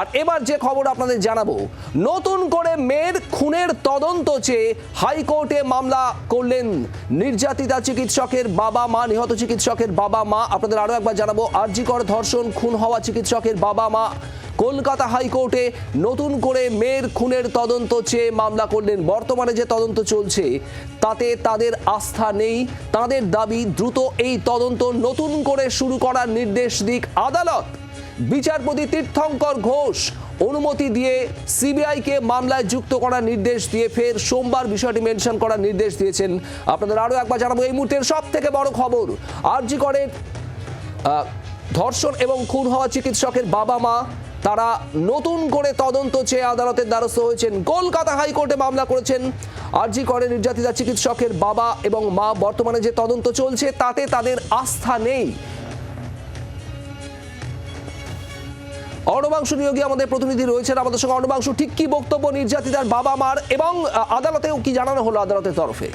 আর এবার যে খবর আপনাদের জানাব, নতুন করে মেয়ের খুনের তদন্ত চেয়ে হাইকোর্টে মামলা করলেন নির্যাতিতা চিকিৎসকের বাবা মা, নিহত চিকিৎসকের বাবা মা। আপনাদের আরও একবার জানাব, আরজিকর ধর্ষণ, খুন হওয়া চিকিৎসকের বাবা মা। কলকাতা হাইকোর্টে নতুন করে মেয়ের খুনের তদন্ত চেয়ে মামলা করলেন। বর্তমানে যে তদন্ত চলছে, তাতে তাদের আস্থা নেই, তাদের দাবি দ্রুত এই তদন্ত নতুন করে শুরু করার নির্দেশ দিক আদালত। বিচারপতি তীর্থঙ্কর ঘোষ অনুমতি দিয়ে সিবিআইকে মামলায় যুক্ত করার নির্দেশ দিয়ে ফের সোমবার বিষয়টি মেনশন করার নির্দেশ দিয়েছেন। আপনাদের আরও একবার জানাব, এই মুহূর্তের সব থেকে বড় খবর, আরজি করেন ধর্ষণ এবং খুন হওয়া চিকিৎসকের বাবা মা, তারা নতুন করে তদন্ত চেয়ে আদালতের দ্বারস্থ হয়েছেন। কলকাতা হাইকোর্টে মামলা করেছেন আরজি করে নির্যাতিতা চিকিৎসকের বাবা এবং মা। বর্তমানে যে তদন্ত চলছে, তাতে তাদের আস্থা নেই। অর্ণবাংশু নিয়োগী আমাদের প্রতিনিধি রয়েছেন আমাদের সঙ্গে অর্ণবাংশু। ঠিক কি বক্তব্য নির্যাতিতার বাবা মার এবং আদালতেও কি জানানো হলো আদালতের তরফে?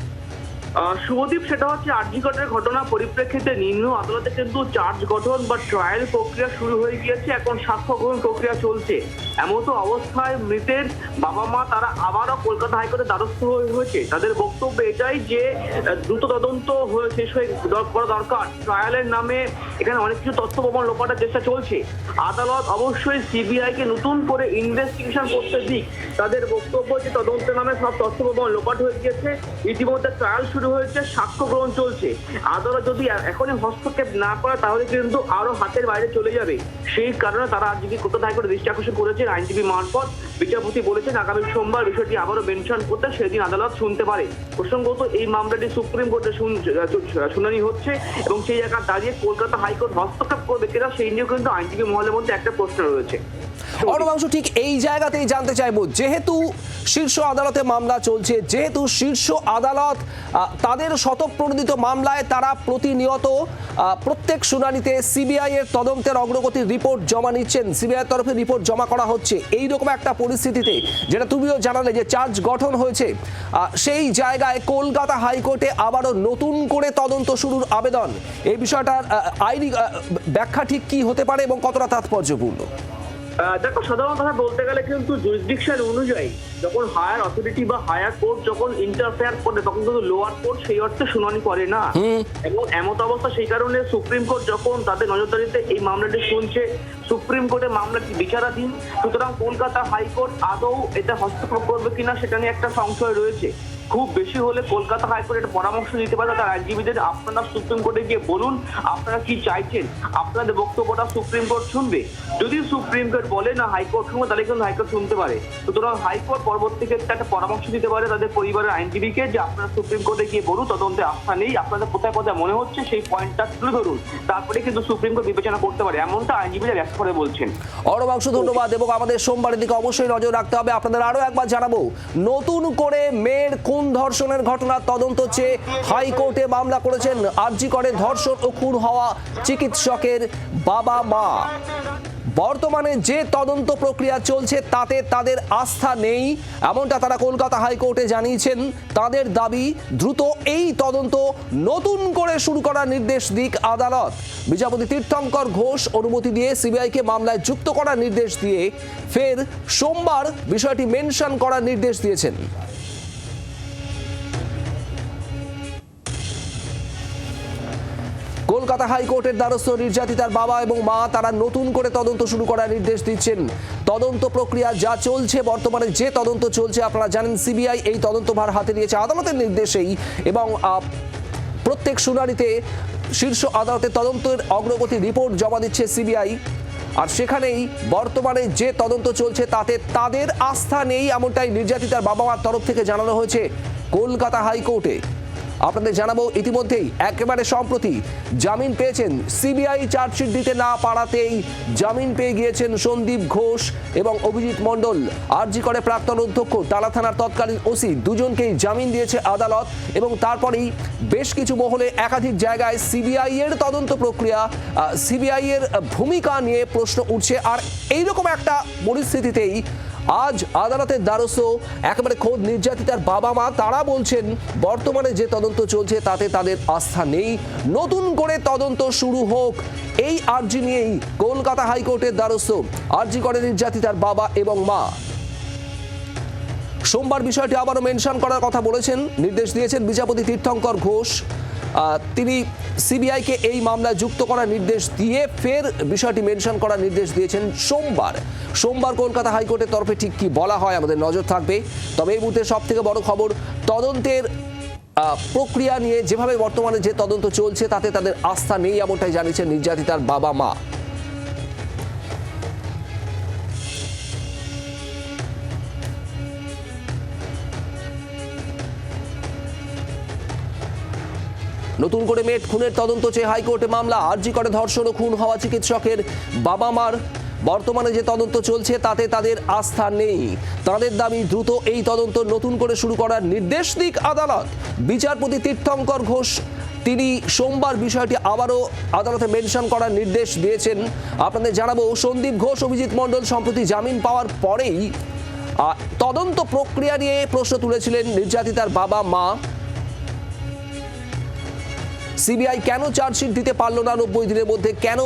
শুভদীপ, সেটা হচ্ছে আর্জিকটের ঘটনা পরিপ্রেক্ষিতে নিম্ন আদালতে কিন্তু চার্জ গঠন বা ট্রায়াল প্রক্রিয়া শুরু হয়ে গিয়েছে। এখন সাক্ষ্য গ্রহণ প্রক্রিয়া চলছে। এমত অবস্থায় মৃতের বাবা মা তারা আবারও কলকাতা হাইকোর্টে দ্বারস্থ হয়ে- হয়েছে। তাদের বক্তব্য এটাই যে দ্রুত তদন্ত হয়ে শেষ হয়ে করা দরকার। ট্রায়ালের নামে এখানে অনেক কিছু তথ্য প্রমাণ লোপাটার চেষ্টা চলছে। আদালত অবশ্যই সিবিআই কে নতুন করে ইনভেস্টিগেশন করতে দিক। তাদের বক্তব্য যে তদন্তের নামে সব তথ্য প্রমাণ লোপাট হয়ে গিয়েছে। ইতিমধ্যে ট্রায়াল শুরু হয়েছে, সাক্ষ্য গ্রহণ চলছে। আদালত যদি এখনই হস্তক্ষেপ না করে, তাহলে কিন্তু আরও হাতের বাইরে চলে যাবে। সেই কারণে তারা আজকে কলকাতা হাইকোর্টে দৃষ্টি আকর্ষণ করেছেন আইনজীবী মারফত। বিচারপতি বলেছেন, আগামী সোমবার বিষয়টি আবারও মেনশন করতে সেদিন আদালত শুনতে পারে। প্রসঙ্গত, এই মামলাটি সুপ্রিম কোর্টে শুন- শুনানি হচ্ছে এবং সেই জায়গায় দাঁড়িয়ে কলকাতা হাইকোর্ট হস্তক্ষেপ করবে কিনা, সেই নিয়েও কিন্তু আইনজীবী মহলের মধ্যে একটা প্রশ্ন রয়েছে। অর্ণবাংশু ঠিক এই জায়গাতেই জানতে চাইব, যেহেতু শীর্ষ আদালতে মামলা চলছে, যেহেতু শীর্ষ আদালত তাদের শতপ্রণোদিত মামলায় তারা প্রতিনিয়ত প্রত্যেক শুনানিতে সিবিআই এর তদন্তের অগ্রগতির রিপোর্ট জমা নিচ্ছেন, সিবিআই তরফে রিপোর্ট জমা করা হচ্ছে। এই রকম একটা পরিস্থিতিতে, যেটা তুমিও জানালে যে চার্জ গঠন হয়েছে সেই জায়গায় কলকাতা হাইকোর্টে আবারও নতুন করে তদন্ত শুরুর আবেদন। এই বিষয়টার আইনি ব্যাখ্যা ঠিক কি হতে পারে এবং কতটা তাৎপর্যপূর্ণ? দেখো সাধারণ কথা বলতে গেলে কিন্তু জুরিসডিকশন অনুযায়ী যখন হায়ার অথরিটি বা হায়ার কোর্ট যখন ইন্টারফেয়ার করে তখন কিন্তু লোয়ার কোর্ট সেই অর্থে শুনানি করে না। এবং এমত অবস্থা সেই কারণে সুপ্রিম কোর্ট যখন তাদের নজরদারিতে এই মামলাটি শুনছে সুপ্রিম কোর্টে মামলাটি বিচারাধীন। সুতরাং কলকাতা হাইকোর্ট আদৌ এটা হস্তক্ষেপ করবে কিনা সেটা নিয়ে একটা সংশয় রয়েছে। খুব বেশি হলে কলকাতা হাইকোর্ট একটা পরামর্শ দিতে পারে তার আইনজীবীদের। আপনারা সুপ্রিম কোর্টে গিয়ে বলুন আপনারা কি চাইছেন? আপনাদের বক্তব্যটা সুপ্রিম কোর্ট শুনবে। যদি সুপ্রিম কোর্ট বলে না হাইকোর্ট শুনবে তাহলে কিন্তু হাইকোর্ট শুনতে পারে। সুতরাং হাইকোর্ট পরবর্তী ক্ষেত্রে একটা পরামর্শ দিতে পারে তাদের পরিবারের আইনজীবীকে যে আপনারা সুপ্রিম কোর্টে গিয়ে বলুন, তদন্তে আস্থা নেই, আপনাদের কোথায় কোথায় মনে হচ্ছে সেই পয়েন্টটা তুলে ধরুন, তারপরে কিন্তু সুপ্রিম কোর্ট বিবেচনা করতে পারে, এমনটা আইনজীবীরা ব্যাখ্যা করে বলছেন। অরবাংশ ধন্যবাদ এবং আমাদের সোমবারের দিকে অবশ্যই নজর রাখতে হবে, আপনাদের আরও একবার জানাব, নতুন করে মেয়ের খুন ধর্ষণের ঘটনার তদন্ত চেয়ে হাইকোর্টে মামলা করেছেন আরজি করে ধর্ষণ ও খুন হওয়া চিকিৎসকের বাবা মা। বর্তমানে যে তদন্ত প্রক্রিয়া চলছে, তাতে তাদের আস্থা নেই। এমনটা তারা কলকাতা হাইকোর্টে জানিয়েছেন। তাদের দাবি, দ্রুত এই তদন্ত নতুন করে শুরু করার নির্দেশ দিক আদালত। বিচারপতি তীর্থঙ্কর ঘোষ অনুমতি দিয়ে সিবিআইকে মামলায় যুক্ত করার নির্দেশ দিয়ে ফের সোমবার বিষয়টি মেনশন করার নির্দেশ দিয়েছেন। কলকাতা হাইকোর্টের দ্বারস্থ নির্যাতিতার বাবা এবং মা, তারা নতুন করে তদন্ত শুরু করার নির্দেশ দিচ্ছেন। তদন্ত প্রক্রিয়া যা চলছে, বর্তমানে যে তদন্ত চলছে, আপনারা জানেন সিবিআই এই তদন্তভার হাতে নিয়েছে আদালতের নির্দেশেই এবং প্রত্যেক শুনানিতে শীর্ষ আদালতের তদন্তের অগ্রগতি রিপোর্ট জমা দিচ্ছে সিবিআই। আর সেখানেই বর্তমানে যে তদন্ত চলছে, তাতে তাদের আস্থা নেই, এমনটাই নির্যাতিতার বাবা মার তরফ থেকে জানানো হয়েছে কলকাতা হাইকোর্টে। আপনাদের জানাব ইতিমধ্যেই একেবারে সম্প্রতি জামিন পেয়েছেন সিবিআই চার্জশিট দিতে না পারাতেই জামিন পেয়ে গিয়েছেন সন্দীপ ঘোষ এবং অভিজিৎ মণ্ডল। আরজি করে প্রাক্তন অধ্যক্ষ তালা থানার তৎকালীন ওসি দুজনকেই জামিন দিয়েছে আদালত এবং তারপরেই বেশ কিছু মহলে একাধিক জায়গায় সিবিআই এর তদন্ত প্রক্রিয়া সিবিআই এর ভূমিকা নিয়ে প্রশ্ন উঠছে। আর এইরকম একটা পরিস্থিতিতেই আজ আদালতের দ্বারস্থ। একেবারে খোদ নির্যাতিতার বাবা মা তারা বলছেন, বর্তমানে যে তদন্ত চলছে তাতে তাদের আস্থা নেই। নতুন করে তদন্ত শুরু হোক, এই আর্জি নিয়েই কলকাতা হাইকোর্টের দ্বারস্থ। আর্জি করে নির্যাতিতার বাবা এবং মা। সোমবার বিষয়টি আবারও মেনশন করার কথা বলেছেন, নির্দেশ দিয়েছেন বিচারপতি তীর্থঙ্কর ঘোষ। তিনি সিবিআইকে এই মামলায় যুক্ত করার নির্দেশ দিয়ে ফের বিষয়টি মেনশন করার নির্দেশ দিয়েছেন সোমবার। সোমবার কলকাতা হাইকোর্টের তরফে ঠিক কি বলা হয় আমাদের নজর থাকবে। তবে এই মুহূর্তে সব থেকে বড় খবর, তদন্তের প্রক্রিয়া নিয়ে যেভাবে বর্তমানে যে তদন্ত চলছে তাতে তাদের আস্থা নেই এমনটাই জানিয়েছেন নির্যাতিতার বাবা মা। নতুন করে মেট খুনের তদন্ত চেয়ে হাইকোর্টে মামলা। আর্জি করে ধর্ষণ ও খুন হওয়া চিকিৎসকের বাবা মার বর্তমানে যে তদন্ত চলছে, তাতে তাদের আস্থা নেই। তাদের দাবি দ্রুত এই তদন্ত নতুন করে শুরু করার নির্দেশ দিক আদালত। বিচারপতি তীর্থঙ্কর ঘোষ, তিনি সোমবার বিষয়টি আবারও আদালতে মেনশন করার নির্দেশ দিয়েছেন। আপনাদের জানাব, সন্দীপ ঘোষ, অভিজিৎ মণ্ডল সম্প্রতি জামিন পাওয়ার পরেই তদন্ত প্রক্রিয়া নিয়ে প্রশ্ন তুলেছিলেন নির্যাতিতার বাবা মা সিবিআই কেন চার্জশিট দিতে পারল না নব্বই দিনের মধ্যে? কেন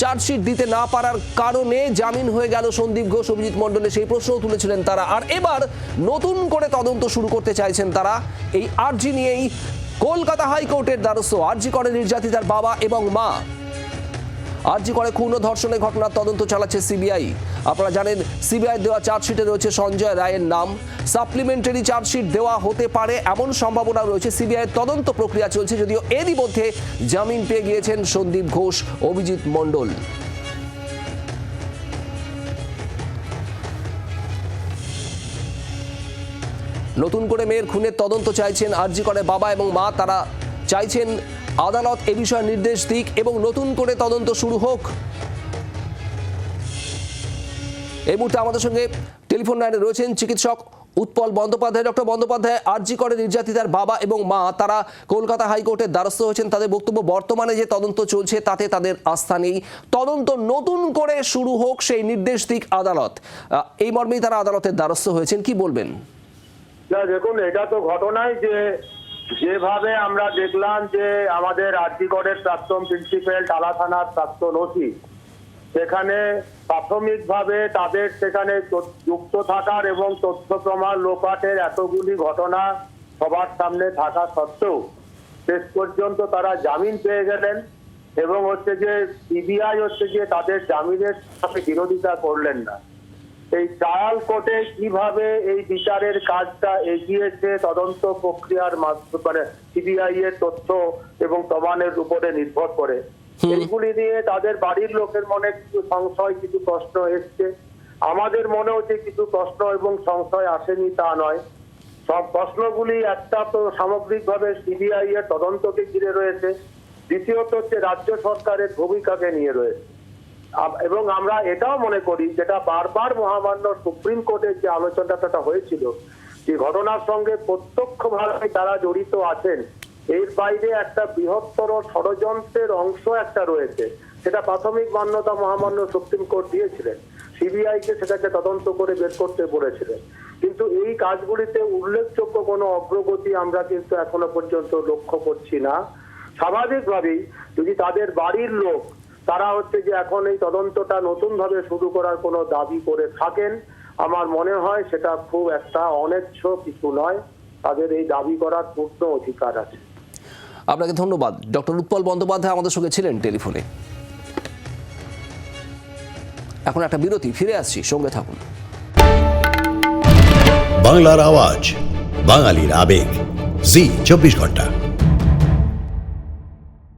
চার্জশিট দিতে না পারার কারণে জামিন হয়ে গেল সন্দীপ ঘোষ, অভিজিৎ মণ্ডলে? সেই প্রশ্নও তুলেছিলেন তারা। আর এবার নতুন করে তদন্ত শুরু করতে চাইছেন তারা। এই আর্জি নিয়েই কলকাতা হাইকোর্টের দ্বারস্থ। আর্জি করে নির্যাতিতার বাবা এবং মা। আর্জি করে খুন ও ধর্ষণের ঘটনার তদন্ত চালাচ্ছে সিবিআই। আপনারা জানেন, সিবিআই দেওয়া চার্জশিটে রয়েছে সঞ্জয় রায়ের নাম। সাপ্লিমেন্টারি চার্জশিট দেওয়া হতে পারে, এমন সম্ভাবনা রয়েছে। সিবিআই তদন্ত প্রক্রিয়া চলছে যদিও এরই মধ্যে জামিন পেয়ে গিয়েছেন সন্দীপ ঘোষ, অভিজিৎ মণ্ডল। নতুন করে মেয়ের খুনের তদন্ত চাইছেন আরজি করে বাবা এবং মা। তারা চাইছেন আদালত এ বিষয়ে নির্দেশ দিক এবং নতুন করে তদন্ত শুরু হোক। এই মুহূর্তে আমাদের সঙ্গে টেলিফোন লাইনে রয়েছেন চিকিৎসক উৎপল বন্দ্যোপাধ্যায়, ডক্টর বন্দ্যোপাধ্যায়, আরজি করে নির্যাতিতার বাবা এবং মা। তারা কলকাতা হাইকোর্টের দ্বারস্থ হয়েছেন। তাদের বক্তব্য, বর্তমানে যে তদন্ত চলছে তাতে তাদের আস্থা নেই। তদন্ত নতুন করে শুরু হোক সেই নির্দেশ দিক আদালত। এই মর্মেই তারা আদালতের দ্বারস্থ হয়েছেন। কি বলবেন? দেখুন, এটা তো ঘটনাই যে যেভাবে আমরা দেখলাম যে আমাদের আরজিগড়ের প্রাক্তন প্রিন্সিপাল টালা থানার প্রাক্তন ওসি, সেখানে প্রাথমিকভাবে তাদের সেখানে যুক্ত থাকার এবং তথ্য প্রমাণ লোপাটের এতগুলি ঘটনা সবার সামনে থাকা সত্ত্বেও শেষ পর্যন্ত তারা জামিন পেয়ে গেলেন এবং হচ্ছে যে সিবিআই হচ্ছে যে তাদের জামিনের সাথে বিরোধিতা করলেন না। এই ট্রায়াল কোর্টে কীভাবে এই বিচারের কাজটা এগিয়েছে তদন্ত প্রক্রিয়ার মাধ্যমে মানে সিবিআই এর তথ্য এবং প্রমাণের উপরে নির্ভর করে। এইগুলি নিয়ে তাদের বাড়ির লোকের মনে কিছু সংশয় কিছু প্রশ্ন এসছে। আমাদের মনেও যে কিছু প্রশ্ন এবং সংশয় আসেনি তা নয়। সব প্রশ্নগুলি একটা তো সামগ্রিকভাবে সিবিআই এর তদন্তকে ঘিরে রয়েছে। দ্বিতীয়ত হচ্ছে রাজ্য সরকারের ভূমিকাকে নিয়ে রয়েছে। এবং আমরা এটাও মনে করি যেটা বারবার মহামান্য সুপ্রিম কোর্টের যে আলোচনাটা হয়েছিল যে ঘটনার সঙ্গে প্রত্যক্ষভাবে তারা জড়িত আছেন। এর বাইরে একটা বৃহত্তর ষড়যন্ত্রের অংশ একটা রয়েছে। সেটা প্রাথমিক মান্যতা মহামান্য সুপ্রিম কোর্ট দিয়েছিলেন। সিবিআই কে সেটাকে তদন্ত করে বের করতে বলেছিলেন। কিন্তু এই কাজগুলিতে উল্লেখযোগ্য কোনো অগ্রগতি আমরা কিন্তু এখনও পর্যন্ত লক্ষ্য করছি না। স্বাভাবিকভাবেই যদি তাদের বাড়ির লোক তারা হচ্ছে যে এখন এই তদন্তটা নতুন ভাবে শুরু করার কোনো দাবি করে থাকেন। আমার মনে হয় সেটা খুব একটা অনেচ্ছ কিছু নয়। তাদের এই দাবি করার পূর্ণ অধিকার আছে। আপনাকে ধন্যবাদ। ডক্টর উৎপল বন্দ্যোপাধ্যায় আমাদের সঙ্গে ছিলেন টেলিফোনে। এখন একটা বিরতি ফিরে আসছি সঙ্গে থাকুন। বাংলার আওয়াজ বাঙালির আবেগ। জি চব্বিশ ঘণ্টা।